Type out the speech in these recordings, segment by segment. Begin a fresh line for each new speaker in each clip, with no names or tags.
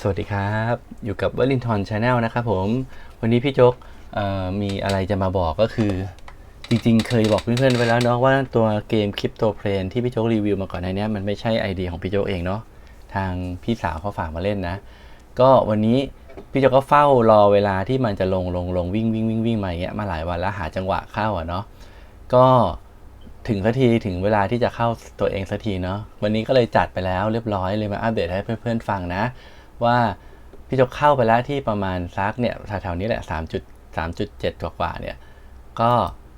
สวัสดีครับ อยู่กับเวลินทอนชาแนลนะครับผม วันนี้พี่โจ๊กมีอะไรจะมาบอกก็คือ จริงๆ เคยบอกเพื่อนๆไปแล้วเนาะว่าตัวเกมคริปโตเพลนที่พี่โจ๊กรีวิวมาก่อนในนี้มันไม่ใช่ไอเดียของพี่โจ๊กเองเนาะทางพี่สาวเขาฝากมาเล่นนะ ก็วันนี้พี่โจกก็เฝ้ารอเวลาที่มันจะลงลงลงวิ่งวิ่งวิ่งวิ่งมาอย่างเงี้ยมาหลายวันแล้วหาจังหวะเข้าอะเนาะก็ถึงสักทีถึงเวลาที่จะเข้าตัวเองสักทีเนาะวันนี้ก็เลยจัดไปแล้วเรียบร้อยเลยมาอัปเดตให้เพื่อนๆฟังนะ ว่าพี่โจกเข้าไปแล้วที่ประมาณซักเนี่ยแถวๆนี้แหละ3จุด3.7กว่าเนี่ย ก็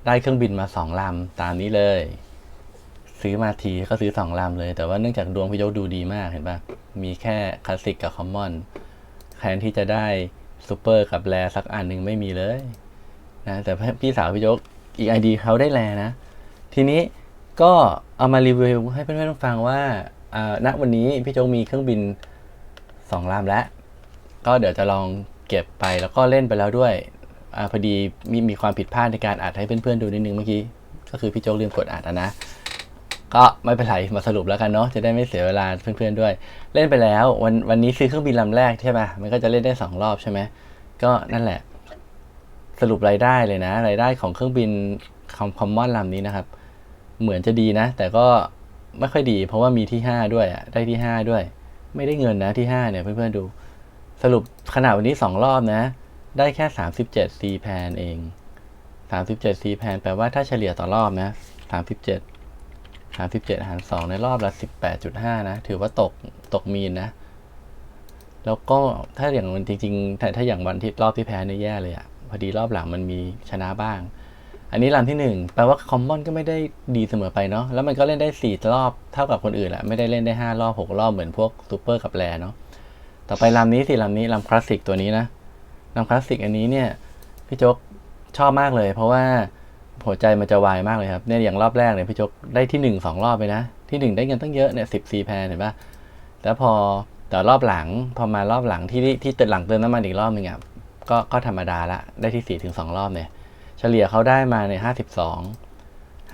ได้เครื่องบินมา 2 ลำตามนี้เลย ซื้อมาทีก็ซื้อ 2 ลำเลย แต่ว่าเนื่องจากดวงพี่โจกดูดีมากเห็นปะมีแค่คลาสสิกกับคอมมอนแทนที่จะได้ซูเปอร์กับแรสักอันหนึ่งไม่มีเลยนะแต่พี่สาวพี่โจกอีกไอดีเขาได้แรนะ ทีนี้ก็เอามารีวิวให้เพื่อนๆฟังว่าอ่าณวันนี้พี่โจกมีเครื่องบิน สองลำแล้ว ก็เดี๋ยวจะลองเก็บไปแล้วก็เล่นไปแล้วด้วยอพอดีมีมีความผิดพลาดในการอัดให้เพื่อนๆดูนิดนึงเมื่อกี้ ก็คือพี่โจ๊กลืมกดอัดอะนะ ก็ไม่เป็นไรมาสรุปแล้วกันเนาะจะได้ไม่เสียเวลาเพื่อนๆด้วย เล่นไปแล้ววันวันนี้ซื้อเครื่องบินลำแรกใช่ไหมมันก็จะเล่นได้สองรอบใช่ไหมก็นั่นแหละ สรุปรายได้เลยนะรายได้ของเครื่องบินคอมคอมมอนลำนี้นะครับ เหมือนจะดีนะ แต่ก็ไม่ค่อยดี เพราะว่ามีที่ห้าด้วยอะได้ที่ห้าด้วย ไม่ได้เงินนะที่ 5 เนี่ยเพื่อนๆดู สรุปขนาดวันนี้ 2 รอบนะ ได้แค่ 37 C แพนเอง 37 C แพนแปลว่าถ้าเฉลี่ยต่อรอบนะ 37 37 หาร 2 ในรอบละ 18.5 นะ ถือว่าตกตกมีนนะ แล้วก็ถ้าอย่างวันจริงๆถ้าถ้าอย่างวันที่รอบที่แพ้เนี่ยแย่เลยอะพอดีรอบหลังมันมีชนะบ้าง อันนี้ลำที่ 1 แปลว่าคอมมอนก็ไม่ได้ดีเสมอไปเนาะแล้วมันก็เล่นได้ 4 รอบเท่ากับคนอื่นแหละไม่ได้เล่นได้ 5 รอบ 6 รอบเหมือนพวกซูเปอร์กับแรเนาะต่อไปลำนี้สิลำนี้ลำคลาสสิกตัวนี้นะลำคลาสสิกอันนี้เนี่ยพี่โจ๊กชอบมากเลย เพราะว่าหัวใจมันจะวายมากเลยครับเนี่ยอย่างรอบแรกเนี่ยพี่โจ๊กได้ที่ 1 2 รอบไปนะ ที่ 1 ได้เงินตั้งเยอะเนี่ยสิบซีแพนเห็นปะแล้วพอแต่รอบหลังพอมารอบหลังที่ที่เติมหลังเติมน้ำมันอีกรอบหนึงอะก็ก็ธรรมดาละได้ที่4ถึง2รอบเนี่ย เฉลี่ยเขาได้มาในห้าสิบสอง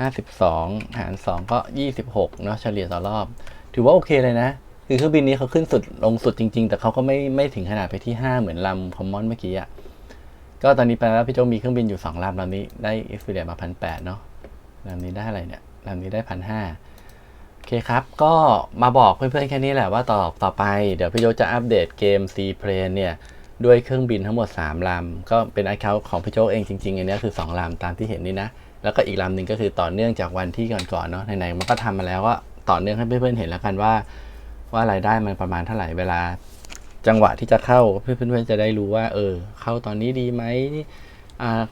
ห้าสิบสองหารสองก็ยี่สิบหกเนาะเฉลี่ยต่อรอบ ถือว่าโอเคเลยนะ คือเครื่องบินนี้เขาขึ้นสุดลงสุดจริง ๆ แต่เขาก็ไม่ไม่ถึงขนาดไปที่ห้าเหมือนลำคอมมอนเมื่อกี้อะก็ตอนนี้แปลว่าพี่โจมีเครื่องบินอยู่สองลำลำนี้ได้เอ็กซ์เพรียมาพันแปดเนาะลำนี้ได้อะไรเนี่ยลำนี้ได้พันห้าโอเคครับ ก็มาบอกเพื่อนๆแค่นี้แหละว่าต่อต่อไป เดี๋ยวพี่โจจะอัปเดตเกม C Plane เนี่ย ด้วยเครื่องบินทั้งหมด 3 ลำ ก็เป็นไอเคาของพี่โจเองจริงๆอันนี้คือ 2 ลำ ตามที่เห็นนี่นะ แล้วก็อีกลำหนึ่งก็คือต่อเนื่องจากวันที่ก่อนๆเนาะไหนๆมันก็ทำมาแล้วก็ต่อเนื่องให้เพื่อนๆเห็นแล้วกันว่า ว่ารายได้มันประมาณเท่าไหร่เวลา จังหวะที่จะเข้าเพื่อนๆจะได้รู้ว่า เออ เข้าตอนนี้ดีไหมอ่า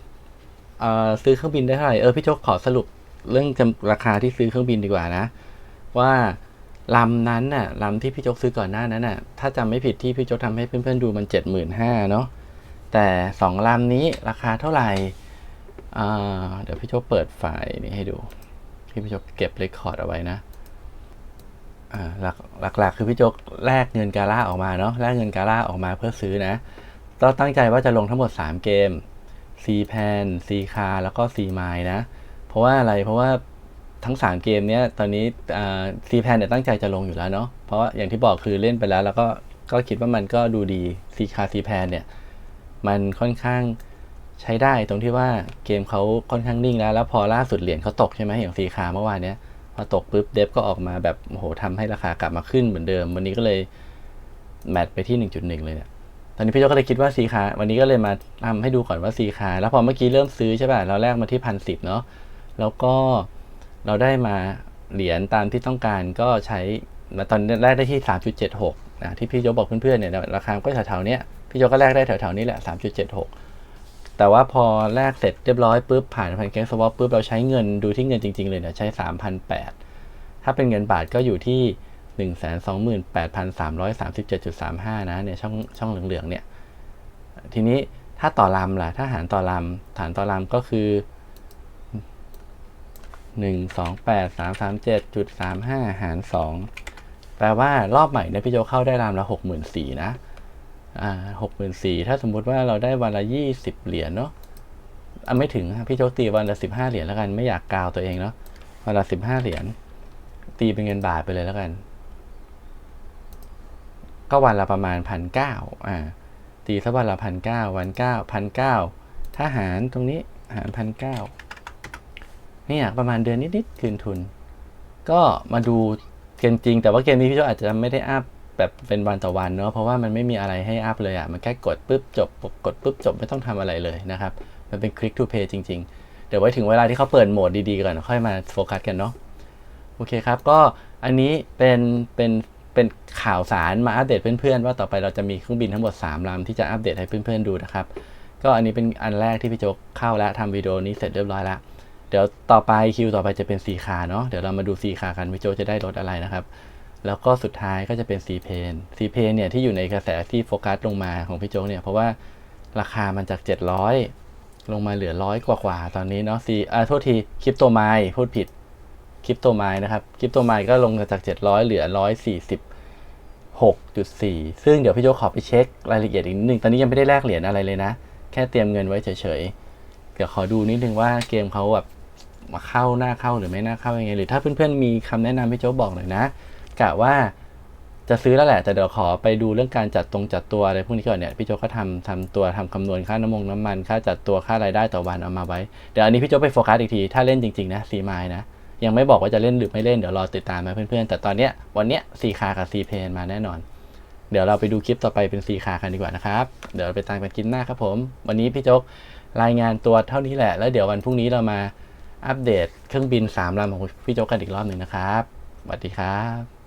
อ่าซื้อเครื่องบินได้เท่าไหร่เออพี่โจขอสรุปเรื่องจำราคาที่ซื้อเครื่องบินดีกว่านะ ว่า ลำนั้นน่ะลำที่พี่โจ๊กซื้อก่อนหน้านั้นน่ะถ้าจำไม่ผิดที่พี่โจ๊กทำให้เพื่อนๆดูมันเจ็ดหมื่นห้าเนาะแต่สองลำนี้ราคาเท่าไหร่เดี๋ยวพี่โจ๊กเปิดไฟล์นี้ให้ดูที่พี่โจ๊กเก็บเรคคอร์ดเอาไว้นะหลักหลักๆคือพี่โจ๊กแลกเงินกาล่าออกมาเนาะแลกเงินกาล่าออกมาเพื่อซื้อนะก็ตั้งใจว่าจะลงทั้งหมด 3 เกม C Pan C Car แล้วก็ C Mine นะ เพราะว่าอะไรเพราะว่า ทั้ง 3 เกมเนี้ยตอนนี้ซีแพนเนี่ยตั้งใจจะลงอยู่แล้วเนาะเพราะว่าอย่างที่บอกคือเล่นไปแล้ว แล้วก็ก็คิดว่ามันก็ดูดีซีคาซีแพนเนี่ยมันค่อนข้างใช้ได้ตรงที่ว่าเกมเขาค่อนข้างนิ่งแล้ว แล้วพอล่าสุดเหรียญเขาตกใช่ไหมอย่างซีคาเมื่อวานเนี้ยพอตกปุ๊บเดฟก็ออกมาแบบโหทำให้ราคากลับมาขึ้นเหมือนเดิม วันนี้ก็เลยแมทไปที่ 1.1 เลยเนี่ยตอนนี้พี่โจก็เลยคิดว่าซีคาวันนี้ก็เลยมาทำให้ดูก่อนว่าซีคาแล้วพอเมื่อกี้เริ่มซื้อใช่ป่ะเราแรกมาที่พันสิบเนาะแล้วก็ เราได้มาเหรียญตามที่ต้องการก็ใช้มาตอนแรกได้ที่ 3.76นะที่พี่โจบอกเพื่อนๆเนี่ยราคาก็แถวๆเนี้ยพี่โจก็แลกได้แถวๆนี้แหละ 3.76 แต่ว่าพอแลกเสร็จเรียบร้อยปุ๊บผ่านพันแก๊งสวอปปุ๊บเราใช้เงินดูที่เงินจริง ๆ เลยเนี่ยใช้3,008ถ้าเป็นเงินบาทก็อยู่ที่ 128,337.35 นะเนี่ยช่องช่องเหลืองๆเนี่ยทีนี้ถ้าต่อลำล่ะถ้าหารต่อลำฐานต่อลำก็คือ หนึ่งสองแปดสามสามเจ็ดจุดสามห้าหารสองแปลว่ารอบใหม่เนี่ยพี่โจเข้าได้รามละหกหมื่นสี่นะอ่าหกหมื่นสี่ถ้าสมมุติว่าเราได้วันละยี่สิบเหรียญเนาะอะไม่ถึงพี่โจตีวันละสิบห้าเหรียญแล้วกันไม่อยากกาวตัวเองเนาะวันละสิบห้าเหรียญตีเป็นเงินบาทไปเลยแล้วกัน ก็วันละประมาณพันเก้าอ่าตีสักวันละพันเก้าวันเก้าพันเก้าถ้าหารตรงนี้หารพันเก้า เนี่ยประมาณเดือนนิดๆคืนทุน ก็มาดูเกมจริง แต่ว่าเกมนี้พี่โจอาจจะไม่ได้อัพแบบเป็นวันต่อวันเนาะเพราะว่ามันไม่มีอะไรให้อัพเลยอะ่ะมันแค่กดปุ๊บจบกดปุ๊บจบไม่ต้องทำอะไรเลยนะครับ มันเป็นคลิก to pay จริง ๆ เดี๋ยวไว้ถึงเวลาที่เขาเปิดโหมดดีๆก่อนค่อยมาโฟกัสกันเนาะโอเคครับ ก็อันนี้เป็นเป็นเป็นข่าวสารมาอัปเดตเพื่อนๆ ว่าต่อไปเราจะมีเครื่องบินทั้งหมด 3ลำที่จะอัปเดตให้เพื่อนๆดูนะครับ ก็อันนี้เป็นอันแรกที่พี่โจ๊กเข้าแล้วทำวิดีโอนี้เสร็จเรียบร้อยแล้ว เดี๋ยวต่อไปคิวต่อไปจะเป็นสีขาเนาะเดี๋ยวเรามาดูสีขากันพี่โจจะได้รถอะไรนะครับ แล้วก็สุดท้ายก็จะเป็นซีเพนซีเพนเนี่ยที่อยู่ในกระแสที่โฟกัสลงมาของพี่โจเนี่ยเพราะว่าราคามันจาก 700 ลงมาเหลือร้อยกว่าๆตอนนี้เนาะซีอ่าโทษทีคริปโตไมล์พูดผิดคริปโตไมล์นะครับคริปโตไมล์ก็ลงมาจาก 700 เหลือ 146.4 ซึ่งเดี๋ยวพี่โจขอไปเช็ครายละเอียดอีกนิดนึงตอนนี้ยังไม่ได้แลกเหรียญอะไรเลยนะ แค่เตรียมเงินไว้เฉยๆ เดี๋ยวขอดูนิดนึงว่าเกมเขาแบบ มาเข้าหน้าเข้าหรือไม่น่าเข้ายังไง หรือถ้าเพื่อนๆมีคำแนะนำพี่โจ๊กบอกหน่อยนะกะว่าจะซื้อแล้วแหละแต่เดี๋ยวขอไปดูเรื่องการจัดตรงจัดตัวอะไรพวกนี้ก่อนเนี่ยพี่โจ๊กก็ทำทำตัวทำคำนวณค่าน้ำมงน้ำมัน ค่าจัดตัวค่ารายได้ต่อวันเอามาไว้เดี๋ยวอันนี้พี่โจ๊กไปโฟกัสอีกทีถ้าเล่นจริงๆนะซีไมล์นะยังไม่บอกว่าจะเล่นหรือไม่เล่นเดี๋ยวรอติดตามนะเพื่อนๆแต่ตอนเนี้ยวันเนี้ยซีคากับซีเพนมาแน่นอน เดี๋ยวเราไปดูคลิปต่อไปเป็นซีคากันดีกว่านะครับเดี๋ยวไปตามกันกินหน้าครับผม วันนี้พี่โจ๊กรายงานตัวเท่านี้แหละแล้วเดี๋ยววันพรุ่งนี้เรามา อัปเดตเครื่องบิน3ลำของพี่โจ๊กกันอีกรอบหนึ่งนะครับสวัสดีครับ